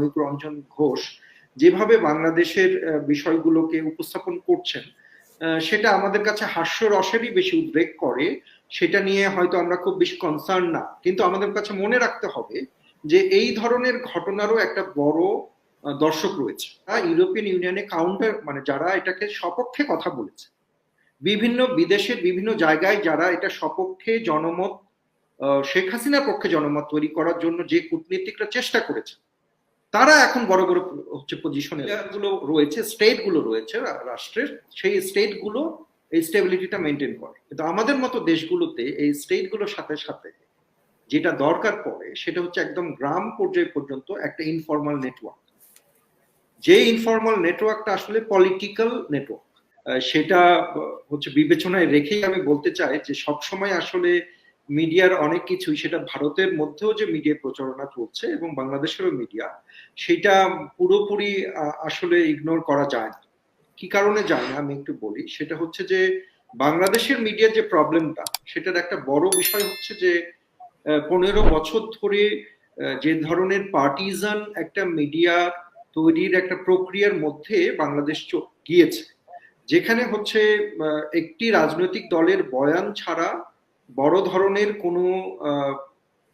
মহিক রঞ্জন ঘোষ, যেভাবে বাংলাদেশের বিষয়গুলোকে উপস্থাপন করছেন সেটা আমাদের কাছে হাস্যরসেরই বেশি উদ্বেগ করে। সেটা নিয়ে হয়তো আমরা খুব বেশি কনসার্ন না। কিন্তু আমাদের কাছে মনে রাখতে হবে যে এই ধরনের ঘটনারও একটা বড় দর্শক রয়েছে। ইউরোপিয়ান ইউনিয়নে কাউন্টার মানে যারা এটাকে সপক্ষে কথা বলেছে, বিভিন্ন বিদেশের বিভিন্ন জায়গায় যারা এটা সপক্ষে জনমত শেখ হাসিনার পক্ষে জনমত তৈরি করার জন্য যে কূটনীতিকরা চেষ্টা করেছে তারা এখন বড় বড় হচ্ছে পজিশনে গুলো রয়েছে স্টেটগুলো রয়েছে রাষ্ট্রের সেই স্টেটগুলো এই স্টেবিলিটিটা মেনটেন করে। কিন্তু আমাদের মতো দেশগুলোতে এই স্টেটগুলোর সাথে সাথে যেটা দরকার পড়ে সেটা হচ্ছে একদম গ্রাম পর্যায়ে পর্যন্ত একটা ইনফর্মাল নেটওয়ার্ক যে ইনফর্মাল নেটওয়ার্কটা আসলে পলিটিক্যাল নেটওয়ার্ক সেটা হচ্ছে বিবেচনায় রেখেই আমি বলতে চাই যে সবসময় আসলে মিডিয়ার অনেক কিছুই, সেটা ভারতের মধ্যেও যে মিডিয়া প্রচারণা চলছে এবং বাংলাদেশেরও মিডিয়া, সেটা পুরোপুরি আসলে ইগনোর করা যায় না। কি কারণে যায় না আমি একটু বলি, সেটা হচ্ছে যে বাংলাদেশের মিডিয়ার যে প্রবলেমটা সেটার একটা বড় বিষয় হচ্ছে যে পনেরো বছর ধরে যে ধরনের পার্টিজান একটা মিডিয়া তৈরির একটা প্রক্রিয়ার মধ্যে বাংলাদেশ গিয়েছে। যেখানে হচ্ছে একটি রাজনৈতিক দলের বয়ান ছাড়া বড় ধরনের কোনো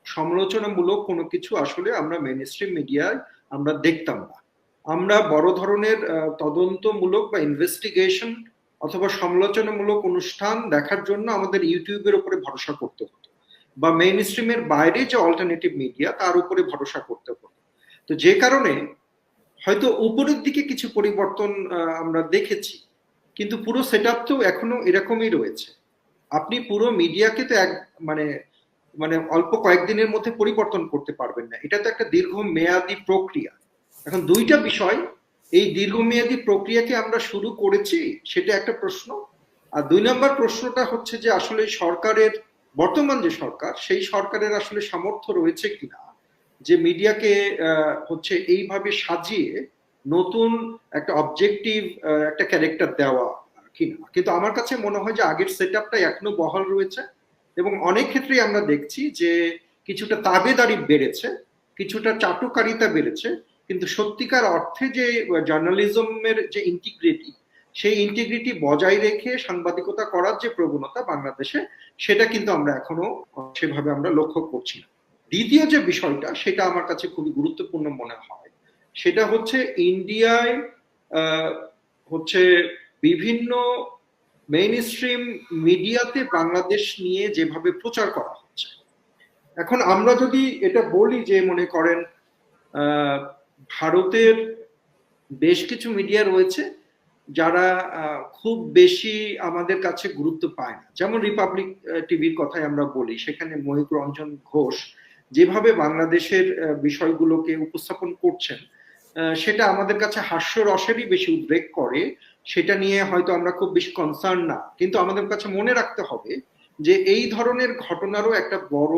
সমালোচনামূলক কোনো কিছু আসলে আমরা মেন স্ট্রিম মিডিয়ায় আমরা দেখতাম না। আমরা বড় ধরনের তদন্তমূলক বা ইনভেস্টিগেশন অথবা সমালোচনামূলক অনুষ্ঠান দেখার জন্য আমাদের ইউটিউবের উপরে ভরসা করতে হতো বা মেইন স্ট্রিমের বাইরে যে অল্টারনেটিভ মিডিয়া তার উপরে ভরসা করতে হতো। তো যে কারণে হয়তো উপরের দিকে কিছু পরিবর্তন আমরা দেখেছি, কিন্তু পুরো সেট তো এখনও এরকমই রয়েছে। আপনি পুরো মিডিয়াকে তো এক মানে মানে অল্প কয়েকদিনের মধ্যে পরিবর্তন করতে পারবেন না। এটা তো একটা দীর্ঘ মেয়াদি প্রক্রিয়া। এখন দুইটা বিষয়, এই দীর্ঘমেয়াদী প্রক্রিয়াকে আমরা শুরু করেছি সেটা একটা প্রশ্ন। আর দুই নম্বর প্রশ্নটা হচ্ছে যে আসলে সরকারের, বর্তমান যে সরকার, সেই সরকারের আসলে সামর্থ্য রয়েছে কিনা? যে মিডিয়াকে হচ্ছে এইভাবে সাজিয়ে নতুন একটা অবজেক্টিভ একটা ক্যারেক্টার দেওয়া। কিনা। কিন্তু আমার কাছে মনে হয় যে আগের সেট আপটা এখনও বহাল রয়েছে এবং অনেক ক্ষেত্রেই আমরা দেখছি যে কিছুটা তাবেদারি বেড়েছে, কিছুটা চাটুকারিতা বেড়েছে, কিন্তু সত্যিকার অর্থে যে জার্নালিজমের যে ইন্টিগ্রিটি সেই ইন্টিগ্রিটি বজায় রেখে সাংবাদিকতা করার যে প্রবণতা বাংলাদেশে, সেটা কিন্তু আমরা এখনও সেভাবে আমরা লক্ষ্য করছি না। দ্বিতীয় যে বিষয়টা, সেটা আমার কাছে খুবই গুরুত্বপূর্ণ মনে হয়, সেটা হচ্ছে ইন্ডিয়ায় হচ্ছে বিভিন্ন মেইন স্ট্রিম মিডিয়াতে বাংলাদেশ নিয়ে যেভাবে প্রচার করা হচ্ছে। এখন আমরা যদি এটা বলি যে মনে করেন ভারতের বেশ কিছু মিডিয়া রয়েছে যারা খুব বেশি আমাদের কাছে গুরুত্ব পায় না। যেমন রিপাবলিক টিভির কথাই আমরা বলি, সেখানে মহিক রঞ্জন ঘোষ যেভাবে বাংলাদেশের বিষয়গুলোকে উপস্থাপন করছেন সেটা আমাদের কাছে হাস্যরসেরই বেশি উদ্বেগ করে, সেটা নিয়ে হয়তো আমরা খুব বেশি কনসার্ন না। কিন্তু আমাদের কাছে মনে রাখতে হবে যে এই ধরনের ঘটনারও একটা বড়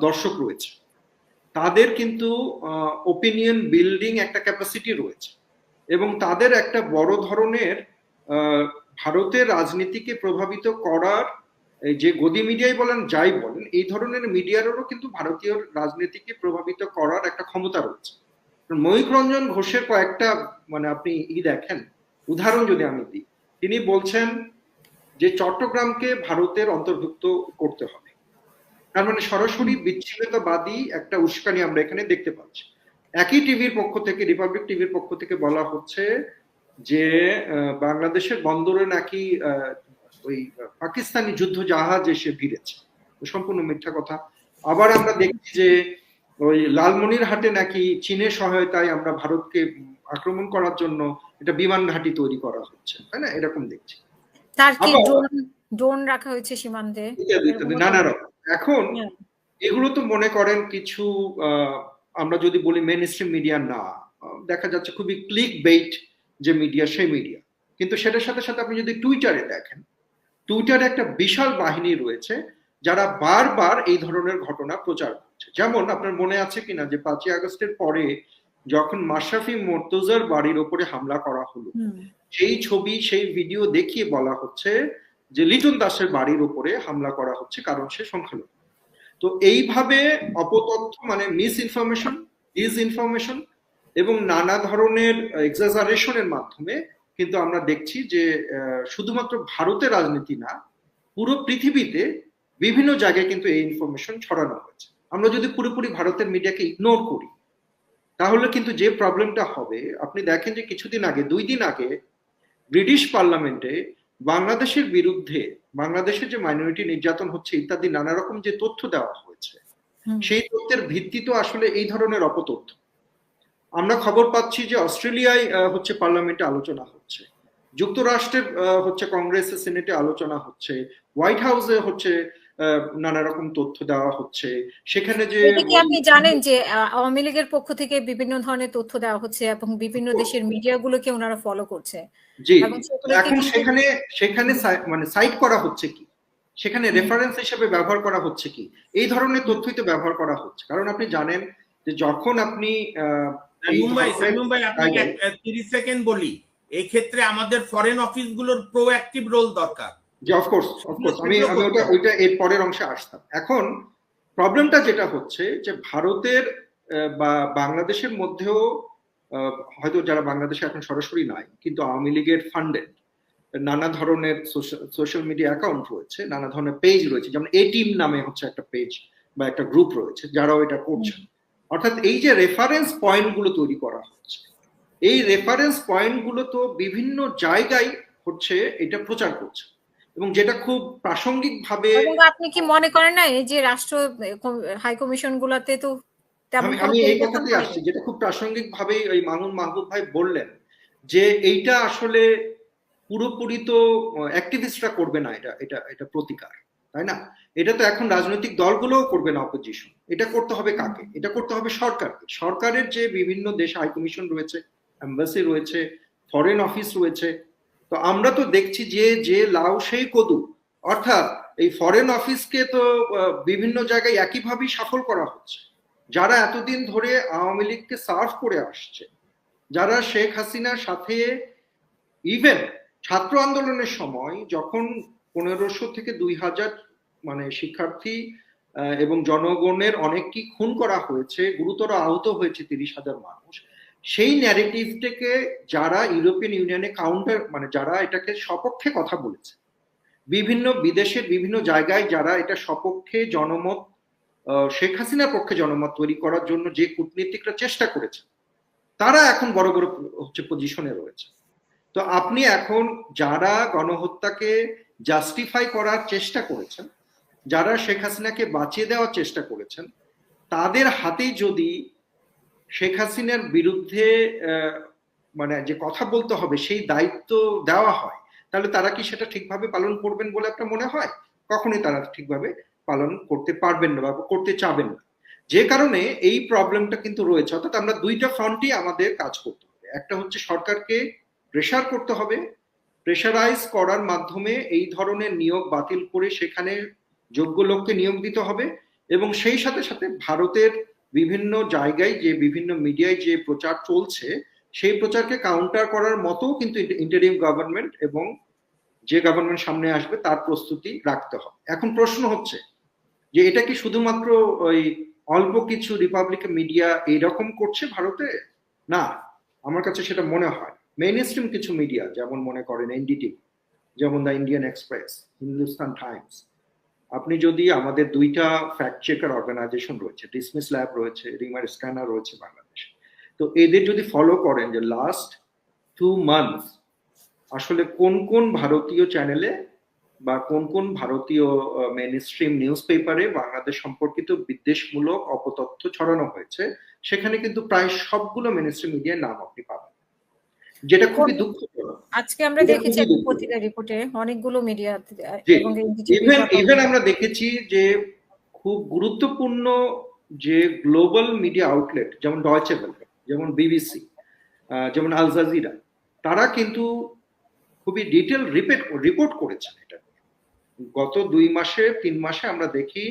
দর্শক রয়েছে। তাদের কিন্তু ওপিনিয়ন বিল্ডিং একটা ক্যাপাসিটি রয়েছে। এবং তাদের একটা বড় ধরনের ভারতের রাজনীতিকে প্রভাবিত করার যে গদি মিডিয়াই বলেন, যাই বলেন, এই ধরনের মিডিয়ারও কিন্তু ভারতীয় রাজনীতিকে প্রভাবিত করার একটা ক্ষমতা রয়েছে। ময়ূক রঞ্জন ঘোষের কয়েকটা মানে আপনি ই দেখেন, উদাহরণ যদি আমি দিই, তিনি বলছেন যে চট্টগ্রামকে ভারতের অন্তর্ভুক্ত করতে হবে। তার মানে সরাসরি বিচ্ছিন্নতাবাদী একটা উস্কানি আমরা এখানে দেখতে পাচ্ছি। একই টিভির পক্ষ থেকে রিপাবলিক টিভির পক্ষ থেকে বলা হচ্ছে যে বাংলাদেশের বন্দরে নাকি ওই পাকিস্তানি যুদ্ধ জাহাজ এসে ভিড়েছে। সম্পূর্ণ মিথ্যা কথা। আবার আমরা দেখছি যে ওই লালমনির হাটে নাকি চীনের সহায়তায় আমরা ভারতকে আক্রমণ করার জন্য এটা বিমান ঘাঁটি তৈরি করা হচ্ছে তাই না? এরকম দেখছি। তার কি ড্রোন রাখা হয়েছে সীমান্তে? নানা রকম এখন হ্যাঁ। এগুলো তো মনে করেন কিছু আমরা যদি বলি মেন স্ট্রিম মিডিয়া না দেখা যাচ্ছে খুবই ক্লিক বেইট যে মিডিয়া সেই মিডিয়া কিন্তু সেটার সাথে সাথে আপনি যদি টুইটারে দেখেন টুইটারে একটা বিশাল বাহিনী রয়েছে যারা বারবার এই ধরনের ঘটনা প্রচার করছে যেমন আপনার মনে আছে কিনা যে পাঁচই আগস্টের পরে যখন মাশরাফি মোর্তজার বাড়ির ওপরে হামলা করা হলো সেই ছবি সেই ভিডিও দেখিয়ে বলা হচ্ছে যে লিটন দাসের বাড়ির উপরে হামলা করা হচ্ছে কারণ সে সংখ্যালঘু। তো এইভাবে অপতথ্য মানে মিস ইনফরমেশন ডিস ইনফরমেশন এবং নানা ধরনের এক্সাজারেশনের মাধ্যমে কিন্তু আমরা দেখছি যে শুধুমাত্র ভারতের রাজনীতি না পুরো পৃথিবীতে বিভিন্ন জায়গায় কিন্তু এই ইনফরমেশন ছড়ানো হয়েছে। আমরা যদি পুরোপুরি ভারতের মিডিয়াকে ইগনোর করি তাহলে কিন্তু যে প্রবলেমটা হবে আপনি দেখেন যে কিছুদিন আগে দুই দিন আগে ব্রিটিশ পার্লামেন্টে বাংলাদেশের বিরুদ্ধে বাংলাদেশের যে মাইনরিটি নির্যাতন হচ্ছে ইত্যাদি নানা রকম যে তথ্য দেওয়া হয়েছে সেই তথ্যের ভিত্তি তো আসলে এই ধরনের অপতথ্য। আমরা খবর পাচ্ছি যে অস্ট্রেলিয়ায় হচ্ছে পার্লামেন্টে আলোচনা হচ্ছে যুক্তরাষ্ট্রের হচ্ছে কংগ্রেসের সিনেটে আলোচনা হচ্ছে হোয়াইট হাউসে হচ্ছে নানা রকম তথ্য দেওয়া হচ্ছে। সেখানে যে আপনি জানেন যে আওয়ামী লীগের পক্ষ থেকে বিভিন্ন ধরনের তথ্য দেওয়া হচ্ছে এবং বিভিন্ন দেশের মিডিয়াগুলোকে ওনারা ফলো করছে? জি এখন সেখানে সেখানে মানে সাইট করা হচ্ছে কি? সেখানে রেফারেন্স হিসেবে ব্যবহার করা হচ্ছে কি? এই ধরনের তথ্যই তো ব্যবহার করা হচ্ছে। কারণ আপনি জানেন যে যখন আপনি আহ, মুম্বাই মুম্বাই আপনাকে আগে- তিরিশ সেকেন্ড বলি। এই ক্ষেত্রে আমাদের ফরেন অফিসগুলোর প্রোঅ্যাক্টিভ রোল দরকার। যে অফকোর্স অফকোর্স আমি আমি ওটা ওইটা এর পরের অংশে আসতাম। এখন প্রবলেমটা যেটা হচ্ছে যে ভারতের বা বাংলাদেশের মধ্যেও হয়তো যারা বাংলাদেশে এখন সরাসরি নাই কিন্তু আওয়ামী লীগের ফান্ডেড নানা ধরনের সোশ্যাল মিডিয়া অ্যাকাউন্ট রয়েছে নানা ধরনের পেজ রয়েছে যেমন এ টিম নামে হচ্ছে একটা পেজ বা একটা গ্রুপ রয়েছে যারাও এটা করছেন অর্থাৎ এই যে রেফারেন্স পয়েন্টগুলো তৈরি করা হচ্ছে এই রেফারেন্স পয়েন্টগুলো তো বিভিন্ন জায়গায় হচ্ছে এটা প্রচার করছে। এবং যেটা খুব প্রাসঙ্গিক ভাবে আপনি কি মনে করেন না এই যে রাষ্ট্র হাই কমিশন গুলাতে তো আমি এই কথাতেই আসছি যেটা খুব প্রাসঙ্গিক ভাবেই ওই মামুন মাহবুব ভাই বললেন যে এইটা আসলে পুরোপুরি তো অ্যাক্টিভিস্টরা করবে না এটা এটা এটা প্রতিকার তাই না? এটা তো এখন রাজনৈতিক দলগুলোও করবে না অপোজিশন এটা করতে হবে কাকে? এটা করতে হবে সরকারকে। সরকারের যে বিভিন্ন দেশ হাই কমিশন রয়েছে এম্বাসি রয়েছে ফরেন অফিস রয়েছে তো আমরা তো দেখছি যে যে লাউ সেই কদু। অর্থাৎ এই ফরেন অফিসকে তো বিভিন্ন জায়গায় একইভাবেই সফল করা হচ্ছে। যারা এতদিন ধরে আওয়ামী লীগকে সার্ভ করে আসছে, যারা শেখ হাসিনার সাথে ইভেন ছাত্র আন্দোলনের সময় যখন পনেরোশো থেকে দুই হাজার মানে শিক্ষার্থী এবং জনগণের অনেককেই খুন করা হয়েছে, গুরুতর আহত হয়েছে তিরিশ হাজার মানুষ সেই ন্যারেটিভটাকে যারা ইউরোপিয়ান ইউনিয়নে কাউন্টার মানে যারা এটাকে সপক্ষে কথা বলেছে, বিভিন্ন বিদেশের বিভিন্ন জায়গায় যারা এটা সপক্ষে জনমত শেখ হাসিনার পক্ষে জনমত তৈরি করার জন্য যে কূটনীতিকরা চেষ্টা করেছে, তারা এখন বড় বড় হচ্ছে পজিশনে রয়েছে। তো আপনি এখন যারা গণহত্যাকে জাস্টিফাই করার চেষ্টা করেছেন, যারা শেখ হাসিনাকে বাঁচিয়ে দেওয়ার চেষ্টা করেছেন, তাদের হাতে যদি শেখ হাসিনার বিরুদ্ধে মানে যে কথা বলতে হবে, সেই দায়িত্ব দেওয়া হয়, তাহলে তারা কি সেটা ঠিকভাবে পালন করবেন বলে আপনার মনে হয়? কখনই তারা ঠিকভাবে পালন করতে পারবেন না বা করতে চাবেন না। যে কারণে এই প্রবলেমটা কিন্তু রয়েছে, অর্থাৎ আমরা দুইটা ফ্রন্টই আমাদের কাজ করতে হবে। একটা হচ্ছে সরকারকে প্রেশার করতে হবে প্রেশারাইজ করার মাধ্যমে এই ধরনের নিয়োগ বাতিল করে সেখানে যোগ্য লোককে নিয়োগ দিতে হবে এবং সেই সাথে সাথে ভারতের বিভিন্ন জায়গায় যে বিভিন্ন মিডিয়ায় যে প্রচার চলছে, সেই প্রচারকে কাউন্টার করার মতো কিন্তু ইন্টারিম গভর্নমেন্ট এবং যে গভর্নমেন্ট সামনে আসবে তার প্রস্তুতি রাখতে হবে। এখন প্রশ্ন হচ্ছে যে এটা কি শুধুমাত্র ওই অল্প কিছু রিপাবলিক মিডিয়া এইরকম করছে ভারতে? না, আমার কাছে সেটা মনে হয়। মেইন কিছু মিডিয়া যেমন মনে করেন এনডিটি যেমন the Indian Express Hindustan Times আপনি যদি আমাদের দুইটা ফ্যাক্ট চেকার অর্গানাইজেশন রয়েছে ডিসমিস ল্যাব রয়েছে রিমার স্ক্যানার রয়েছে বাংলাদেশে, তো এদের যদি ফলো করেন যে লাস্ট টু মান্থস আসলে কোন কোন ভারতীয় চ্যানেলে বা কোন কোন ভারতীয় মেন স্ট্রিম নিউজ পেপারে বাংলাদেশ সম্পর্কিত বিদ্বেষমূলক অপতথ্য ছড়ানো হয়েছে, সেখানে কিন্তু প্রায় সবগুলো মেন স্ট্রিম মিডিয়ার নাম আপনি পাবেন। যেটা খুবই দুঃখজনক। আজকে আমরা দেখেছি। পত্রিকা রিপোর্টে অনেকগুলো মিডিয়া এবং ইভেন ইভেন আমরা দেখেছি যে খুব গুরুত্বপূর্ণ যে গ্লোবাল মিডিয়া আউটলেট যেমন ডয়চে ভেলে যেমন বিবিসি যেমন আল জাজিরা তারা কিন্তু খুবই ডিটেল রিপোর্ট রিপোর্ট করেছেন এটা গত দুই মাসে তিন মাসে আমরা দেখি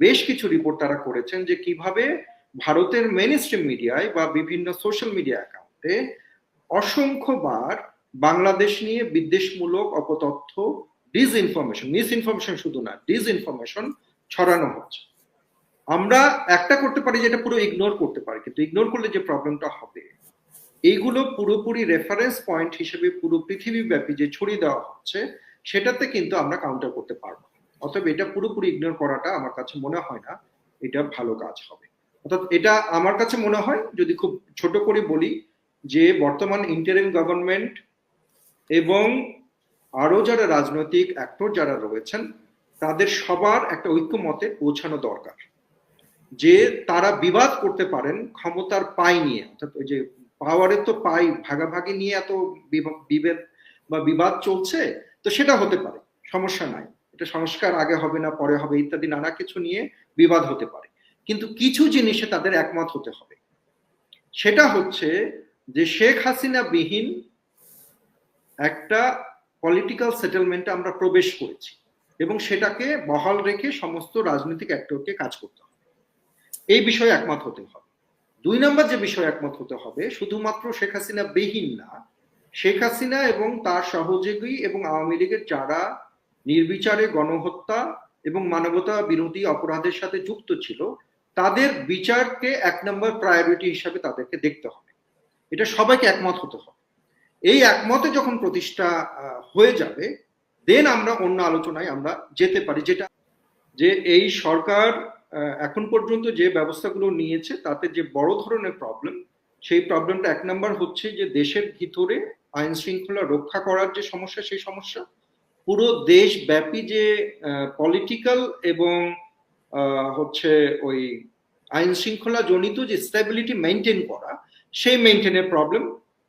বেশ কিছু রিপোর্ট তারা করেছেন যে কীভাবে ভারতের মেন স্ট্রিম মিডিয়ায় বা বিভিন্ন সোশ্যাল মিডিয়া অ্যাকাউন্টে অসংখ্যবার বাংলাদেশ নিয়ে বিদ্বেষমূলক অপতথ্য ডিসইনফরমেশন মিস ইনফরমেশন শুধু না ডিসইনফরমেশন ছড়ানো হচ্ছে আমরা একটা করতে পারি যেটা পুরো ইগনোর করতে পারি, কিন্তু ইগনোর করলে যে প্রবলেমটা হবে, এইগুলো পুরোপুরি রেফারেন্স পয়েন্ট হিসেবে পুরো পৃথিবীব্যাপী যে ছড়িয়ে দেওয়া হচ্ছে, সেটাতে কিন্তু আমরা কাউন্টার করতে পারব। অতএব এটা পুরোপুরি ইগনোর করাটা আমার কাছে মনে হয় না এটা ভালো কাজ হবে অর্থাৎ এটা আমার কাছে মনে হয়, যদি খুব ছোট করে বলি যে বর্তমান ইন্টারিম গভর্নমেন্ট এবং আরও যারা রাজনৈতিক অ্যাক্টর যারা রয়েছেন, তাদের সবার একটা ঐক্যমতে পৌঁছানো দরকার। যে তারা বিবাদ করতে পারেন, ক্ষমতার পাই নিয়ে, অর্থাৎ ওই যে পাওয়ারের তো পাই, ভাগাভাগি নিয়ে এত বিভা- বিভেদ বা বিবাদ চলছে, তো সেটা হতে পারে, সমস্যা নাই। এটা সংস্কার আগে হবে না, পরে হবে, ইত্যাদি নানা কিছু নিয়ে বিবাদ হতে পারে। কিন্তু কিছু জিনিসে তাদের একমত হতে হবে। সেটা হচ্ছে যে শেখ হাসিনা বিহীন একটা পলিটিক্যাল সেটেলমেন্টে আমরা প্রবেশ করেছি এবং সেটাকে বহাল রেখে সমস্ত রাজনৈতিক অ্যাক্টরকে কাজ করতে হবে। এই বিষয়ে একমত হতে হবে। দুই নম্বর যে বিষয়ে একমত হতে হবে, শুধুমাত্র শেখ হাসিনা বিহীন না, শেখ হাসিনা এবং তার সহযোগী এবং আওয়ামী লীগের যারা নির্বিচারে গণহত্যা এবং মানবতা বিরোধী অপরাধের সাথে যুক্ত ছিল, তাদের বিচারকে এক নম্বর প্রায়োরিটি হিসাবে তাদেরকে দেখতে হবে। এটা সবাইকে একমত হতে হবে। এই একমতে যখন প্রতিষ্ঠা হয়ে যাবে দেন আমরা অন্য আলোচনায় আমরা যেতে পারি, যেটা যে এই সরকার এখন পর্যন্ত যে ব্যবস্থাগুলো নিয়েছে, তাতে যে বড় ধরনের প্রবলেম সেই প্রবলেমটা এক নম্বর হচ্ছে যে দেশের ভিতরে আইন শৃঙ্খলা রক্ষা করার যে সমস্যা, সেই সমস্যা, পুরো দেশব্যাপী যে পলিটিক্যাল এবং হচ্ছে ওই আইন শৃঙ্খলা জনিত যে স্টেবিলিটি মেনটেন করা সেই মেনটেনের প্রবলেম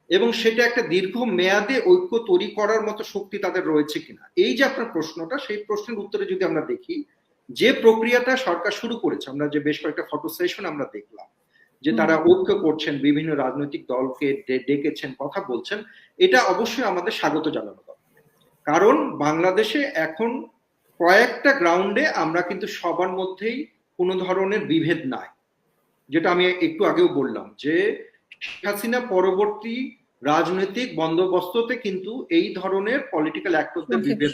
এবং সেটা একটা দীর্ঘ মেয়াদে ঐক্য তৈরি করার মতো শক্তি তাদের রয়েছে কিনা। এই যে আপনার প্রশ্নটা সেই প্রশ্নের উত্তরে যদি আমরা দেখি যে প্রক্রিয়াটা সরকার শুরু করেছে আমরা যে বেশ কয়েকটা ফটো সেশন আমরা দেখলাম যে তারা ঐক্য করছেন বিভিন্ন রাজনৈতিক দলকে ডেকেছেন কথা বলছেন এটা অবশ্যই আমাদের স্বাগত জানানো দরকার। কারণ বাংলাদেশে এখন কয়েকটা গ্রাউন্ডে আমরা কিন্তু সবার মধ্যেই কোনো ধরনের বিভেদ নাই। যেটা আমি একটু আগেও বললাম যে হাসিনা পরবর্তী রাজনৈতিক বন্দোবস্ততে কিন্তু এই ধরনের পলিটিক্যাল অ্যাক্টরদের বিভেদ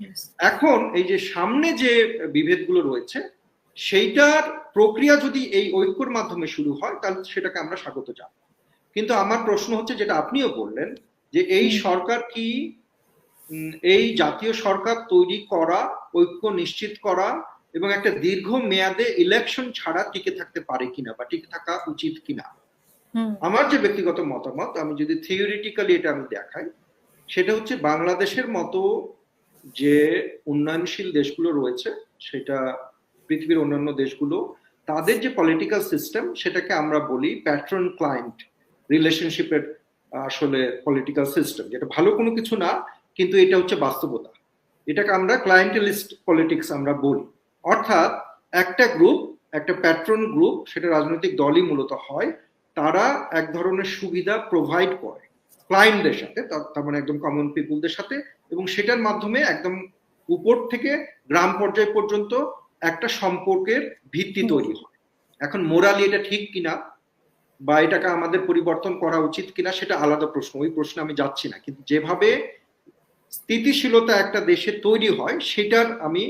yes. এখন এই যে সামনে যে বিভেদগুলো রয়েছে সেইটার প্রক্রিয়া যদি এই ঐক্যর মাধ্যমে শুরু হয় তাহলে সেটাকে আমরা স্বাগত জানাই কিন্তু আমার প্রশ্ন হচ্ছে যেটা আপনিও বললেন যে এই সরকার কি এই জাতীয় সরকার তৈরি করা ঐক্য নিশ্চিত করা এবং একটা দীর্ঘ মেয়াদে ইলেকশন ছাড়া টিকে থাকতে পারে কিনা বা টিকে থাকা উচিত কিনা? আমার যে ব্যক্তিগত মতামত, আমি যদি থিওরিটিক্যালি এটা আমি দেখাই, সেটা হচ্ছে বাংলাদেশের মতো যে উন্নয়নশীল দেশগুলো রয়েছে, সেটা পৃথিবীর অন্যান্য দেশগুলো, তাদের যে পলিটিক্যাল সিস্টেম সেটাকে আমরা বলি প্যাট্রন ক্লায়েন্ট রিলেশনশিপের আসলে পলিটিক্যাল সিস্টেম যেটা ভালো কোনো কিছু না, কিন্তু এটা হচ্ছে বাস্তবতা। এটাকে আমরা ক্লায়েন্টালিস্ট পলিটিক্স আমরা বলি। অর্থাৎ একটা গ্রুপ একটা প্যাট্রন গ্রুপ সেটা রাজনৈতিক দলই মূলত হয় তারা এক ধরনের সুবিধা প্রোভাইড করে ক্লায়েন্টদের সাথে তার মানে একদম কমন পিপুলদের সাথে এবং সেটার মাধ্যমে একদম উপর থেকে গ্রাম পর্যায় পর্যন্ত একটা সম্পর্কের ভিত্তি তৈরি হয়। এখন মোরালি এটা ঠিক কিনা বা এটাকে আমাদের পরিবর্তন করা উচিত কিনা সেটা আলাদা প্রশ্ন ওই প্রশ্নে আমি যাচ্ছি না। কিন্তু যেভাবে স্থিতিশীলতা একটা দেশে তৈরি হয় সেটার আমি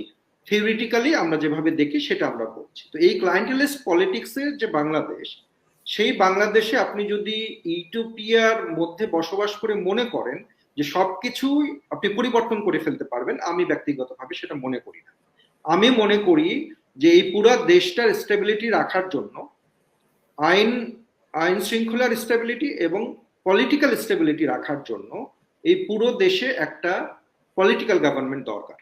থিওরিটিক্যালি আমরা যেভাবে দেখি সেটা আমরা বলছি তো এই ক্লায়েন্টালিস্ট পলিটিক্সের যে বাংলাদেশ সেই বাংলাদেশে আপনি যদি ইউটোপিয়ার মধ্যে বসবাস করে মনে করেন যে সবকিছুই আপনি পরিবর্তন করে ফেলতে পারবেন, আমি ব্যক্তিগতভাবে সেটা মনে করি না। আমি মনে করি যে এই পুরা দেশটার স্টেবিলিটি রাখার জন্য আইন আইন শৃঙ্খলার স্টেবিলিটি এবং পলিটিক্যাল স্টেবিলিটি রাখার জন্য এই পুরো দেশে একটা পলিটিক্যাল গভর্নমেন্ট দরকার।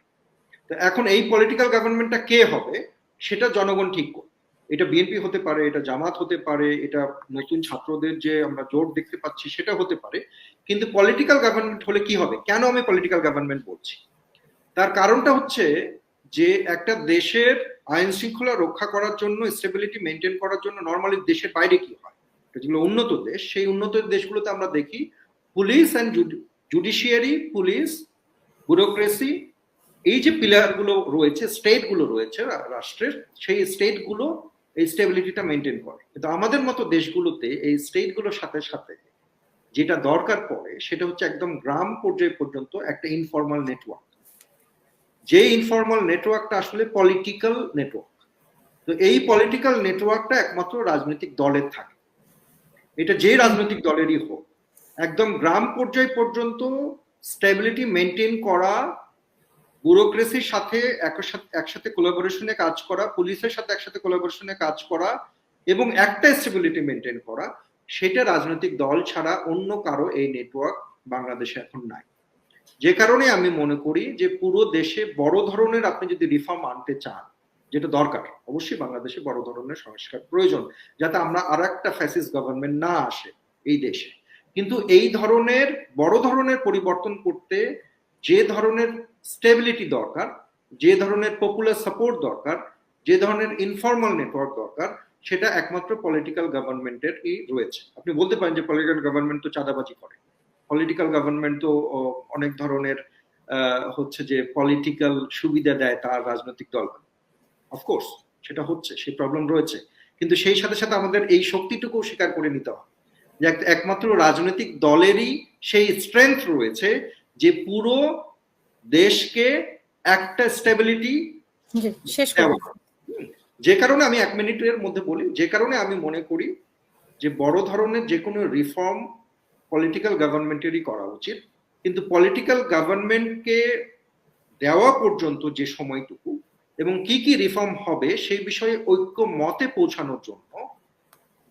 তো এখন এই পলিটিক্যাল গভর্নমেন্টটা কে হবে, সেটা জনগণ ঠিক করবে। এটা বিএনপি হতে পারে, এটা জামাত হতে পারে, এটা নতুন ছাত্রদের যে আমরা জোট দেখতে পাচ্ছি সেটা হতে পারে। কিন্তু পলিটিক্যাল গভর্নমেন্ট হলে কি হবে? কেন আমি পলিটিক্যাল গভর্নমেন্ট বলছি? তার কারণটা হচ্ছে যে একটা দেশের আইন শৃঙ্খলা রক্ষা করার জন্য স্টেবিলিটি মেনটেন করার জন্য নর্মালি দেশের বাইরে কি হয়? যেগুলো উন্নত দেশ, সেই উন্নত দেশগুলোতে আমরা দেখি police and judiciary police bureaucracy এই যে পিলারগুলো রয়েছে স্টেটগুলো রয়েছে রাষ্ট্রের, সেই স্টেটগুলো এই স্টেবিলিটিটা মেনটেন করে। কিন্তু আমাদের মতো দেশগুলোতে এই স্টেটগুলোর সাথে সাথে যেটা দরকার পড়ে, সেটা হচ্ছে একদম গ্রাম পর্যায় পর্যন্ত একটা ইনফর্মাল নেটওয়ার্ক যে ইনফর্মাল নেটওয়ার্কটা আসলে পলিটিক্যাল নেটওয়ার্ক তো এই পলিটিক্যাল নেটওয়ার্কটা একমাত্র রাজনৈতিক দলের থাকে। এটা যে রাজনৈতিক দলেরই হোক, একদম গ্রাম পর্যায় পর্যন্ত স্টেবিলিটি মেনটেন করা ব্যুরোক্রেসির সাথে একসাথে- কোলাবোরেশনে কাজ করা, পুলিশের সাথে একসাথে কোলাবোরেশনে কাজ করা এবং একটা স্টেবিলিটি মেনটেন করা, সেটা রাজনৈতিক দল ছাড়া অন্য কারও এই নেটওয়ার্ক বাংলাদেশে এখন নাই। যে কারণে আমি মনে করি যে পুরো দেশে বড় ধরনের আপনি যদি রিফর্ম আনতে চান, যেটা দরকার, অবশ্যই বাংলাদেশে বড় ধরনের সংস্কার প্রয়োজন, যাতে আমরা আর একটা ফ্যাসিস গভর্নমেন্ট না আসে এই দেশে। কিন্তু এই ধরনের, বড় ধরনের পরিবর্তন করতে যে ধরনের স্টেবিলিটি দরকার, যে ধরনের পপুলার সাপোর্ট দরকার, যে ধরনের ইনফর্মাল নেটওয়ার্ক দরকার, সেটা একমাত্র পলিটিক্যাল গভর্নমেন্টের রয়েছে। আপনি বলতে পারেন যে পলিটিক্যাল গভর্নমেন্ট তো চাঁদাবাজি করে। পলিটিক্যাল গভর্নমেন্ট তো অনেক ধরনের হচ্ছে যে পলিটিক্যাল সুবিধা দেয় তার রাজনৈতিক দল অফকোর্স সেটা হচ্ছে, সেই প্রবলেম রয়েছে। কিন্তু সেই সাথে সাথে আমাদের এই শক্তিটুকু স্বীকার করে নিতে হবে। যে একমাত্র রাজনৈতিক দলেরই সেই স্ট্রেংথ রয়েছে যে পুরো দেশকে একটা স্টেবিলিটি। যে কারণে আমি এক মিনিটের মধ্যে বলি যে কারণে আমি মনে করি যে বড় ধরনের যে কোনো রিফর্ম পলিটিক্যাল গভর্নমেন্টেরই করা উচিত। কিন্তু পলিটিক্যাল গভর্নমেন্টকে দেওয়া পর্যন্ত যে সময়টুকু এবং কি কি রিফর্ম হবে সেই বিষয়ে ঐক্য মতে পৌঁছানোর জন্য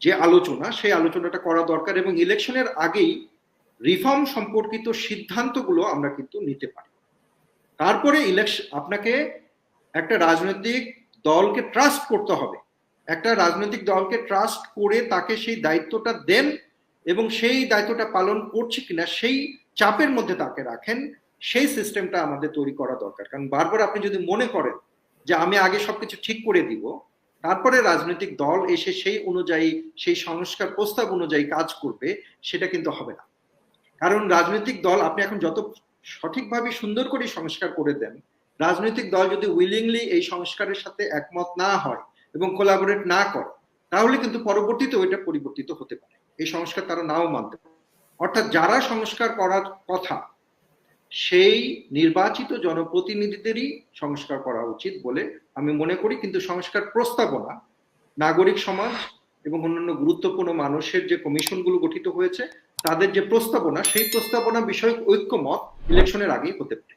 যে আলোচনা সেই আলোচনাটা করা দরকার এবং ইলেকশনের আগেই রিফর্ম সম্পর্কিত সিদ্ধান্তগুলো আমরা কিন্তু নিতে পারি। তারপরে ইলেকশন আপনাকে একটা রাজনৈতিক দলকে ট্রাস্ট করতে হবে। একটা রাজনৈতিক দলকে ট্রাস্ট করে তাকে সেই দায়িত্বটা দেন এবং সেই দায়িত্বটা পালন করছে কিনা সেই চাপের মধ্যে তাকে রাখেন, সেই সিস্টেমটা আমাদের তৈরি করা দরকার। কারণ বারবার আপনি যদি মনে করেন যে আমি আগে সবকিছু ঠিক করে দিব, তারপরে রাজনৈতিক দল এসে সেই অনুযায়ী, সেই সংস্কার প্রস্তাব অনুযায়ী কাজ করবে, সেটা কিন্তু হবে না। কারণ রাজনৈতিক দল, আপনি এখন যত সঠিকভাবে সুন্দর করে সংস্কার করে দেন। রাজনৈতিক দল যদি উইলিংলি এই সংস্কারের সাথে একমত না হয় এবং কোলাবোরেট না করে, তাহলে কিন্তু পরবর্তীতে ওইটা পরিবর্তিত হতে পারে। এই সংস্কার তারা নাও মানতে অর্থাৎ যারা সংস্কার করার কথা, সেই নির্বাচিত জনপ্রতিনিধিদেরই সংস্কার করা উচিত বলে আমি মনে করি, কিন্তু সংস্কার প্রস্তাবনা, নাগরিক সমাজ এবং অন্যান্য গুরুত্বপূর্ণ মানুষের যে কমিশনগুলো গঠিত হয়েছে তাদের যে প্রস্তাবনা সেই প্রস্তাবনা বিষয়ক ঐক্যমত ইলেকশনের আগেই হতে পারে।